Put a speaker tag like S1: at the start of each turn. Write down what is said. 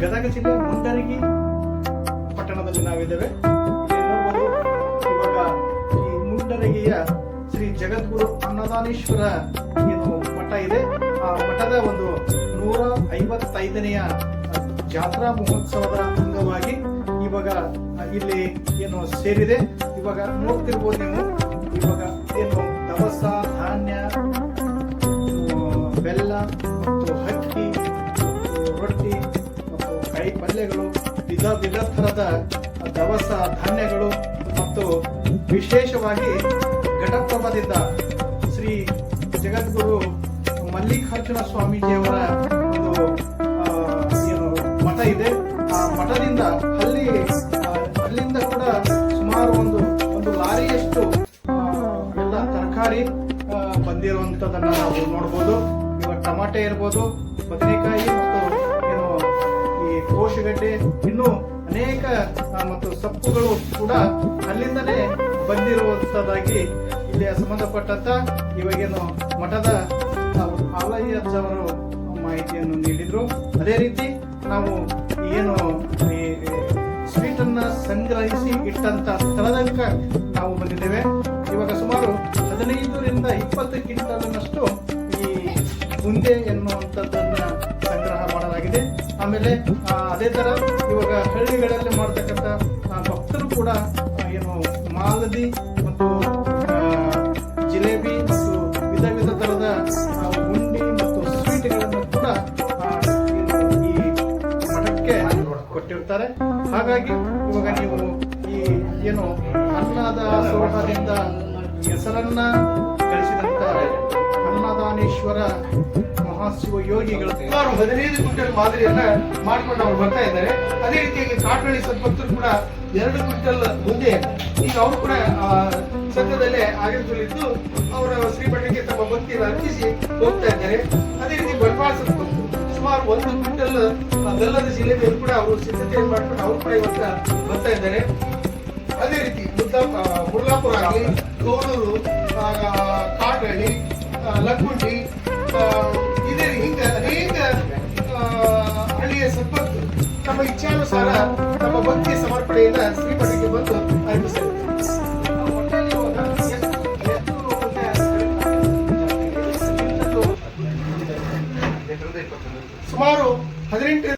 S1: ಗದಗ ಜಿಲ್ಲೆ ಮುಂಡರಗಿ ಪಟ್ಟಣದಲ್ಲಿ ನಾವಿದ್ದೇವೆ. ಇವಾಗ ಈ ಮುಂಡರಗಿಯ ಶ್ರೀ ಜಗದ್ಗುರು ಅನ್ನದಾನೇಶ್ವರ ಏನು ಮಠ ಇದೆ. ಆ ಮಠದ ಒಂದು ನೂರ ಐವತ್ತೈದನೆಯ ಜಾತ್ರಾ ಮಹೋತ್ಸವದ ಅಂಗವಾಗಿ ಇವಾಗ ಇಲ್ಲಿ ಏನು ಸೇರಿದೆ. ಇವಾಗ ನೋಡ್ತಿರ್ಬೋದು ನೀವು, ಇವಾಗ ಏನು ದವಸ ಪಲ್ಯಗಳು ವಿಧ ವಿಧ ಥರದ ದವಸ ಧಾನ್ಯಗಳು ಮತ್ತು ವಿಶೇಷವಾಗಿ ಘಟಪ್ರಭದಿಂದ ಶ್ರೀ ಜಗದ್ಗುರು ಮಲ್ಲಿಕಾರ್ಜುನ ಸ್ವಾಮೀಜಿಯವರ ಒಂದು ಏನು, ಮಠ ಇದೆ. ಆ ಮಠದಿಂದ ಅಲ್ಲಿ ಅಲ್ಲಿಂದ ಕೂಡ ಸುಮಾರು ಒಂದು ಒಂದು ಲಾರಿಯಷ್ಟು ಎಲ್ಲ ತರಕಾರಿ ಬಂದಿರುವಂತದನ್ನ ನಾವು ನೋಡ್ಬೋದು. ಇವಾಗ ಟಮಾಟೆ ಇರ್ಬೋದು, ಬದನೆಕಾಯಿ ಮತ್ತು ಕೋಶಗಡ್ಡೆ ಇನ್ನೂ ಅನೇಕ ಮತ್ತು ಸೊಪ್ಪುಗಳು ಕೂಡ ಅಲ್ಲಿಂದಲೇ ಬಂದಿರುವಂತದಾಗಿ ಇಲ್ಲಿ ಸಂಬಂಧಪಟ್ಟಂತ ಇವಾಗೇನು ಮಠದ ಅವರು ಮಾಹಿತಿಯನ್ನು ನೀಡಿದ್ರು. ಅದೇ ರೀತಿ ನಾವು ಏನು ಈ ಅನ್ನ ಸಂಗ್ರಹಿಸಿ ಇಟ್ಟಂತ ಸ್ಥಳದಂಕ ನಾವು ಬಂದಿದ್ದೇವೆ. ಇವಾಗ ಸುಮಾರು ಹದಿನೈದರಿಂದ ಇಪ್ಪತ್ತು ಕ್ವಿಂಟಲ್ನಷ್ಟು ಈ ಮುಂದೆ ಎನ್ನುವಂಥದ್ದನ್ನ ಮಾಡಲಾಗಿದೆ. ಆಮೇಲೆ ಅದೇ ತರ ಇವಾಗ ಹಳ್ಳಿಗಳಲ್ಲಿ ಮಾಡ್ತಕ್ಕಂಥ ಭಕ್ತರು ಕೂಡ ಏನು ಮಾಲದಿ ಮತ್ತು ಜಿಲೇಬಿ ಮತ್ತು ವಿಧ ವಿಧ ತರದ ಉಂಡಿ ಮತ್ತು ಸ್ವೀಟ್ಗಳನ್ನು ಕೂಡ ಈ ಮಠಕ್ಕೆ ಕೊಟ್ಟಿರ್ತಾರೆ. ಹಾಗಾಗಿ ಇವಾಗ ನೀವು ಈ, ಏನು ಅನ್ನದ ಸೋಹದಿಂದ ಹೆಸರನ್ನ ಗಳಿಸಿದಂತ ಅನ್ನದಾನೇಶ್ವರ ಮಹಾಶಿವ ಯೋಗಿಗಳು
S2: ಸುಮಾರು ಹದಿನೈದು ಕ್ವಿಂಟಲ್ ಮಾದರಿಯನ್ನ ಮಾಡ್ಕೊಂಡು ಅವ್ರು ಬರ್ತಾ ಇದ್ದಾರೆ. ಅದೇ ರೀತಿಯಾಗಿ ಕಾಟಳ್ಳಿ ಸದ್ಭಕ್ತರು ಕೂಡ ಎರಡು ಕ್ವಿಂಟಲ್ ಮುಂದೆ ಈಗ ಅವರು ಕೂಡ ಸಂಘದಲ್ಲೇ ಆಡಳಿತದಲ್ಲಿದ್ದು ಅವರ ಶ್ರೀಮಠಕ್ಕೆ ತಮ್ಮ ಭಕ್ತಿಯನ್ನು ಅರ್ಪಿಸಿ ಹೋಗ್ತಾ ಇದ್ದಾರೆ. ಅದೇ ರೀತಿ ಬಂಡವಾಳ ಸಂಪತ್ತು ಸುಮಾರು ಒಂದು ಕ್ವಿಂಟಲ್ ಬೆಲ್ಲದ ಜಿಲ್ಲೆಯಲ್ಲಿ ಕೂಡ ಅವರು ಸಿದ್ಧತೆಯನ್ನು ಮಾಡ್ಕೊಂಡು ಅವರು ಕೂಡ ಇವತ್ತ ಬರ್ತಾ ಇದ್ದಾರೆ. ಅದೇ ರೀತಿ ಮುರ್ಲಾಪುರ ಆಗಲಿ ಆ, ಕಾಟಳ್ಳಿ ಲಕ್ಕುಂಡಿ ಹೀಗೆ ಅನೇಕ ಹಳ್ಳಿಯ ಸಂಪತ್ತು ನಮ್ಮ ಇಚ್ಛಾನುಸಾರ ನಮ್ಮ ಭಕ್ತಿ ಸಮರ್ಪಣೆಯಿಂದ ಶ್ರೀಮಠಕ್ಕೆ ಬಂದು